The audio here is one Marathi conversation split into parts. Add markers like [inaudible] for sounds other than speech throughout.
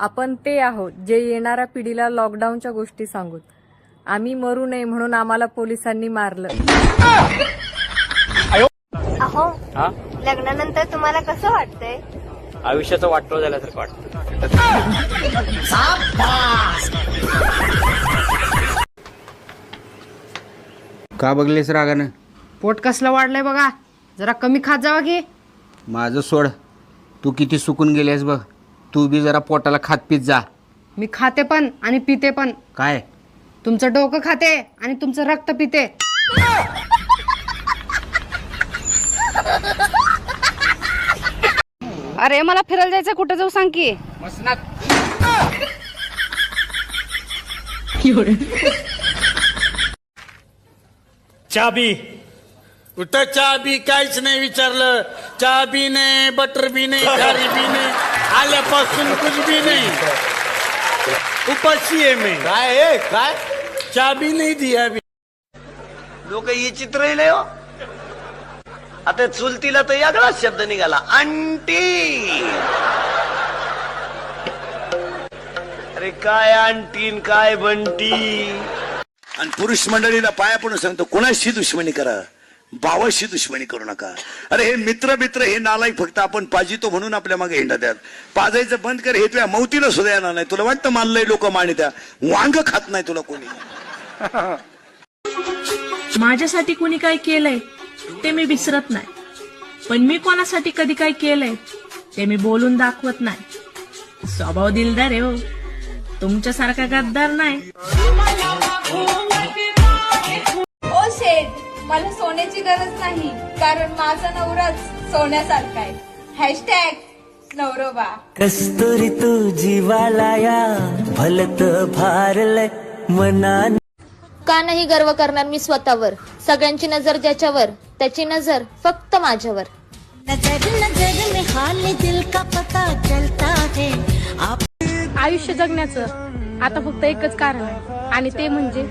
आपण ते आहोत जे येणाऱ्या पिढीला लॉकडाऊनच्या गोष्टी सांगूत आम्ही मरू नये म्हणून आम्हाला पोलिसांनी मारलं. अहो हा? लग्नानंतर तुम्हाला कसं वाटतंय? आयुष्याचं वाटलं झाल्यासारखं वाटतं. का बघलेस रागानं? पोट कसलं वाढलंय बघा. जरा कमी खात जावा की. माझं सोड. तू किती सुकून गेलेस बघ. तू बी जरा पोटाला खात पीत जा. मी खाते पण आणि पिते पण. काय? तुमचं डोकं खाते आणि तुमचं रक्त पिते. अरे मला फिरायला जायचं कुठं जाऊ सांग की. चाबी. कुठं चहा बी काहीच नाही विचारलं. चहा बी नाही बटर बी नाही [laughs] खारी बी नाही आल्यापासून कुछ बी नाही. उपाशी आहे मी. काय काय? चहा बी नाही दिया बी लोक ही चित्र नाही हो? आता चुलतीला तर यागळाच शब्द निघाला. अंटी अरे काय अंटीन काय बंटी? आणि पुरुष मंडळीला पाया पडून सांगतो कोणाशी दुश्मनी करा? भावाशी दुश्मनी करू नका. अरे हे मित्र मित्र हे नालायक फक्त आपण पाजितो म्हणून आपल्या मागे हिंडा द्यात पाजायचं बंद कर हे तुझ्या मौतीला सुद्धा येणार नाही. तुला वाटतं मानलंय लोक मानित्या? वांग खात नाही तुला कोणी. माझ्यासाठी कुणी काय केलंय ते मी विसरत नाही. पण मी कोणासाठी कधी काय केलंय ते मी बोलून दाखवत नाही. स्वभाव दिलदार आहे हो. तुमच्यासारखा गद्दार नाही. सोन्याची गरज नाही कारण माझा नवराच सोन्यासारखा आहे. हॅशटॅग नवरोबा. कस्तुरी तू जीवालाया भलत भारलय मना का नाही गर्व करणार मी स्वतःवर? सगळ्यांची नजर ज्याच्यावर त्याची नजर फक्त माझ्यावर. नजर नजर में हाल दिल का पता चलता है। आप आयुष्य जगण्याचं आता फक्त एकच कारण आहे आणि ते म्हणजे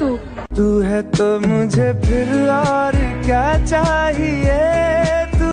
तू. तू है तो मुझे फिर और क्या चाहिए?